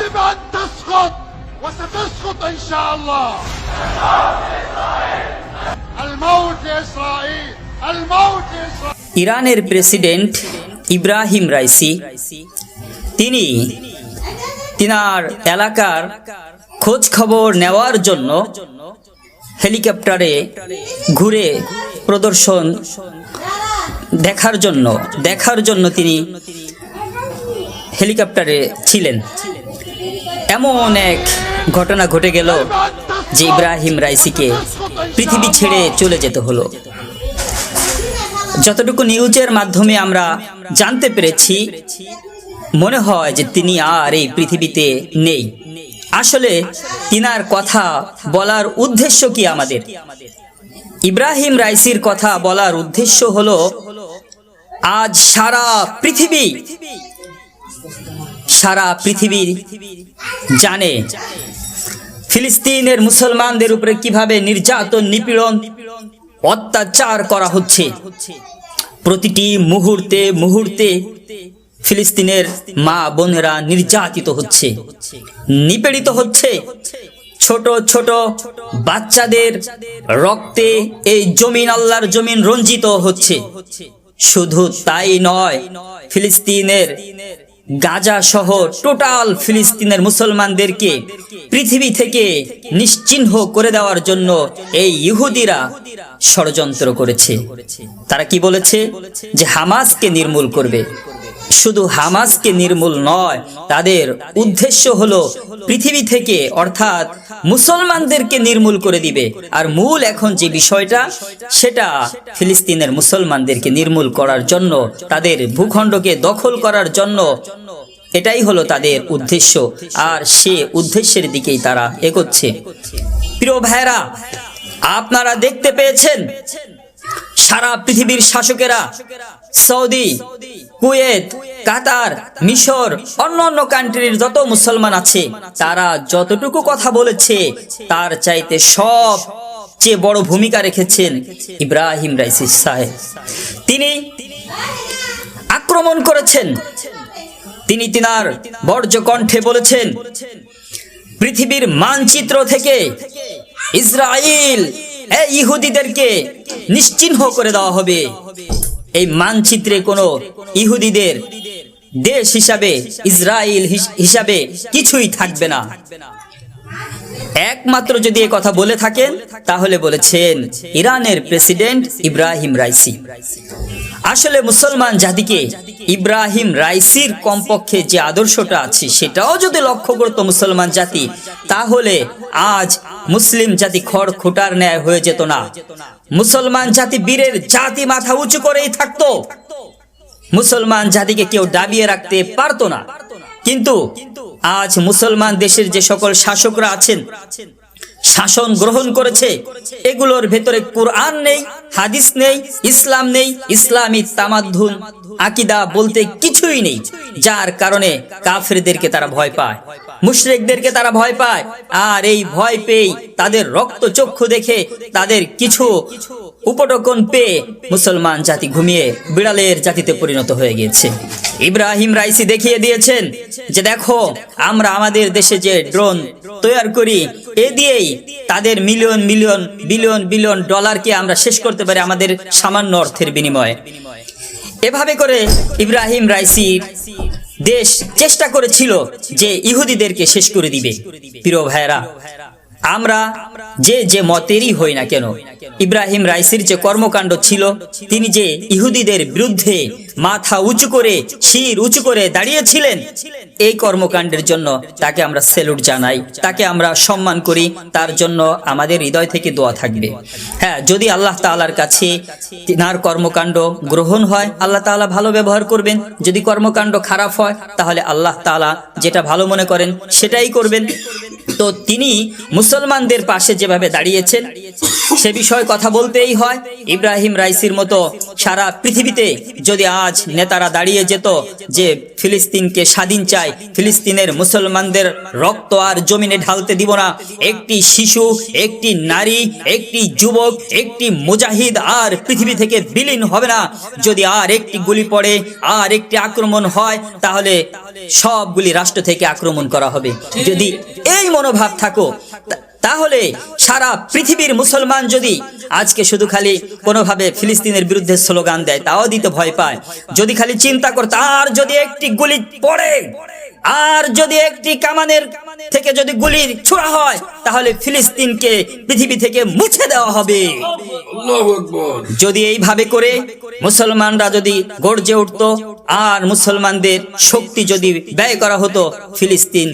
يجب أن تسقط وستسقط إن شاء الله الموت لإسرائيل الموت لإسرائيل ইরানের president Ebrahim Raisi তিনি তিনার এলাকার খোঁজ খবর নেওয়ার জন্য হেলিকপ্টারে ঘুরে প্রদর্শন দেখার জন্য দেখার জন্য তিনি হেলিকপ্টারে ছিলেন এমন এক ঘটনা ঘটে গেল যে ইব্রাহিম রাইসিকে পৃথিবী ছেড়ে চলে যেতে হলো। যতটুকু নিউজের মাধ্যমে আমরা জানতে পেরেছি, মনে হয় যে তিনি আর এই পৃথিবীতে নেই। আসলে তিনার কথা বলার উদ্দেশ্য কি আমাদের? ইব্রাহিম রাইসির কথা বলার উদ্দেশ্য হলো, আজ সারা পৃথিবী সারা পৃথিবী জানে। ফিলিস্তিনের মুসলমানদের উপরে কীভাবে নির্যাতন, নিপীড়ন, অত্যাচার করা হচ্ছে? প্রতিটি মুহূর্তে মুহূর্তে ফিলিস্তিনের মা বোনেরা নির্যাতিত হচ্ছে, নিপীড়িত হচ্ছে। ছোট ছোট বাচ্চাদের রক্তে এই জমিন, আল্লাহর জমিন রঞ্জিত হচ্ছে। শুধু তাই নয়, ফিলিস্তিনের গাজা সহ টোটাল ফিলিস্তিনের মুসলমানদেরকে পৃথিবী থেকে নিশ্চিহ্ন করে দেওয়ার জন্য এই ইহুদিরা ষড়যন্ত্র করেছে। তারা কি বলেছে? যে হামাসকে নির্মূল করবে। শুধু হামাসকে নির্মূল নয়, তাদের উদ্দেশ্য হলো পৃথিবী থেকে, অর্থাৎ মুসলমানদেরকে নির্মূল করে দিবে। আর মূল এখন যে বিষয়টা, সেটা ফিলিস্তিনের মুসলমানদেরকে নির্মূল করার জন্য, তাদের ভূখণ্ডকে দখল করার জন্য, এটাই হলো তাদের উদ্দেশ্য। আর সে উদ্দেশ্যের দিকেই তারা এগোচ্ছে। প্রিয় ভাইরা আপনারা দেখতে পেয়েছেন সারা পৃথিবীর শাসকেরা, সৌদি, কুয়েত, কাতার, মিশর, অন্য অন্য কান্ট্রির যত মুসলমান আছে, তারা যতটুকু কথা বলেছে, তার চাইতে সব চেয়ে বড় ভূমিকা রেখেছেন ইব্রাহিম রাইসি সাহেব। তিনি আক্রমণ করেছেন। তিনি তিনার বর্জ্য কণ্ঠে বলেছেন, পৃথিবীর মানচিত্র থেকে ইসরায়েল ইহুদিদেরকে নিশ্চিহ্ন করে দেওয়া হবে। এই মানচিত্রে কোনো ইহুদিদের দেশ হিসাবে ইসরায়েল হিস- হিসাবে কিছুই থাকবে না। একমাত্র যদি এ কথা বলে থাকেন, তাহলে বলেছেন ইরানের প্রেসিডেন্ট ইব্রাহিম রাইসি। আসলে মুসলমান জাতিকে ইব্রাহিম রাইসির কমপক্ষে যে আদর্শটা আছে, সেটাও যদি লক্ষ্য করত মুসলমান জাতি, তাহলে আজ মুসলিম জাতি খড় খোটার ন্যায় হয়ে যেত না। মুসলমান জাতি বীরের জাতি মাথা উঁচু করেই থাকতো। মুসলমান জাতিকে কেউ দাবিয়ে রাখতে পারতো না। কিন্তু আজ মুসলমান দেশের যে সকল শাসকরা আছেন শাসন গ্রহণ করেছে। এগুলোর ভেতরে কোরআন নেই, হাদিস নেই, ইসলাম নেই, ইসলামী তামাদ্ধুন আকিদা বলতে কিছুই নেই, যার কারণে কাফেরদেরকে তারা ভয় পায়, মুশরিকদেরকে তারা ভয় পায়, আর এই ভয় পেয়ে তাদের রক্ত চক্ষু দেখে তাদের কিছু উপটকন পেয়ে মুসলমান জাতি ঘুমিয়ে বিড়ালের জাতিতে পরিণত হয়ে গিয়েছে। ইব্রাহিম রাইসি দেখিয়ে দিয়েছেন যে দেখো, আমরা আমাদের দেশে যে ড্রোন তৈরি করি। এ দিয়েই তাদের মিলিয়ন মিলিয়ন, বিলিয়ন বিলিয়ন ডলারকে আমরা শেষ করতে পারি আমাদের সামান্য অর্থের বিনিময়ে। এভাবে করে ইব্রাহিম রাইসি দেশ চেষ্টা করেছিল যে ইহুদিদেরকে শেষ করে দিবে। প্রিয় ভাইরা আমরা যে যে মতেরই হই না কেন, ইব্রাহিম রাইসির যে কর্মকাণ্ড ছিল, তিনি যে ইহুদিদের বিরুদ্ধে মাথা উঁচু করে, শির উঁচু করে দাঁড়িয়েছিলেন। এই কর্মকাণ্ডের জন্য তাকে আমরা সেলুট জানাই, তাকে আমরা সম্মান করি, তার জন্য আমাদের হৃদয় থেকে দোয়া থাকবে। হ্যাঁ যদি আল্লাহ তাআলার কাছে তিনার কর্মকাণ্ড গ্রহণ হয়, আল্লাহ তাআলা ভালো ব্যবহার করবেন। যদি কর্মকাণ্ড খারাপ হয়, তাহলে আল্লাহ তাআলা যেটা ভালো মনে করেন, সেটাই করবেন। তো তিনি মুসলমানদের পাশে যেভাবে দাঁড়িয়েছেন, সে বিষয়ে কথা বলতেই হয়। ইব্রাহিম রাইসির মতো সারা পৃথিবীতে যদি আজ নেতারা দাঁড়িয়ে যেত যে ফিলিস্তিনকে স্বাধীন চাই ফিলিস্তিনের মুসলমানদের রক্ত আর জমিনে ঢালতে দিব না, একটি শিশু, একটি নারী, একটি যুবক, একটি মুজাহিদ আর পৃথিবী থেকে বিলীন হবে না। যদি আর একটি গুলি পড়ে, আর একটি আক্রমণ হয়, তাহলে সবগুলি রাষ্ট্র থেকে আক্রমণ করা হবে। যদি এই মনোভাব থাকো। তাহলে সারা পৃথিবীর মুসলমান যদি আজকে শুধু খালি কোনোভাবে ফিলিস্তিনের বিরুদ্ধে স্লোগান দেয় তাও দিতে ভয় পায়। যদি খালি চিন্তা কর তার যদি একটি গুলি পড়ে আর যদি একটি কামানের থেকে যদি গুলি ছোড়া হয় তাহলে ফিলিস্তিনকে পৃথিবী থেকে মুছে দেওয়া হবে। যদি এইভাবে করে মুসলমানরা যদি গর্জে উঠতো আর মুসলমানদের শক্তি যদি ব্যয় করা হতো ফিলিস্তিন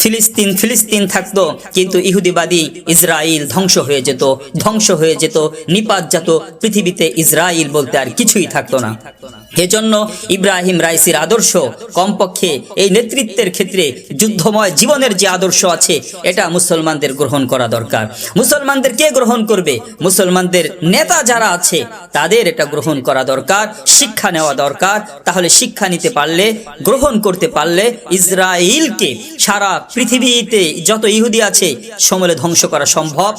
ফিলিস্তিন ফিলিস্তিন থাকতো, কিন্তু ইহুদিবাদী ইসরায়েল ধ্বংস হয়ে যেত, ধ্বংস হয়ে যেত, নিপাত যেত পৃথিবীতে ইসরায়েল বলতে আর কিছুই থাকতো না। এজন্য ইব্রাহিম রাইসির আদর্শ কমপক্ষে এই নেতৃত্বের ক্ষেত্রে যুদ্ধময় জীবনের যে আদর্শ আছে, এটা মুসলমানদের গ্রহণ করা দরকার। মুসলমানদের কে গ্রহণ করবে? মুসলমানদের নেতা যারা আছে, তাদের এটা গ্রহণ করা দরকার, শিক্ষা নেওয়া দরকার। তাহলে শিক্ষা নিতে পারলে, গ্রহণ করতে পারলে ইসরায়েলকে সারা পৃথিবীতে যত ইহুদি আছে, সমলে ধ্বংস করা সম্ভব।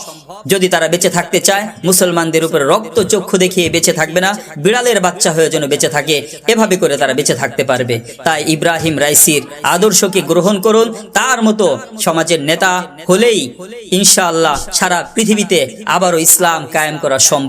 যদি তারা বেঁচে থাকতে চায়, মুসলমানদের উপরে রক্ত চক্ষু দেখিয়ে বেঁচে থাকবে না, বিড়ালের বাচ্চা হয়ে যেন বেঁচে থাকে এভাবে করে তারা বেঁচে থাকতে পারবে। তাই ইব্রাহিম রাইসির আদর্শকে গ্রহণ করুন। তার মতো সমাজের নেতা হলেই ইনশাআল্লাহ সারা পৃথিবীতে আবারও ইসলাম কায়েম করা সম্ভব।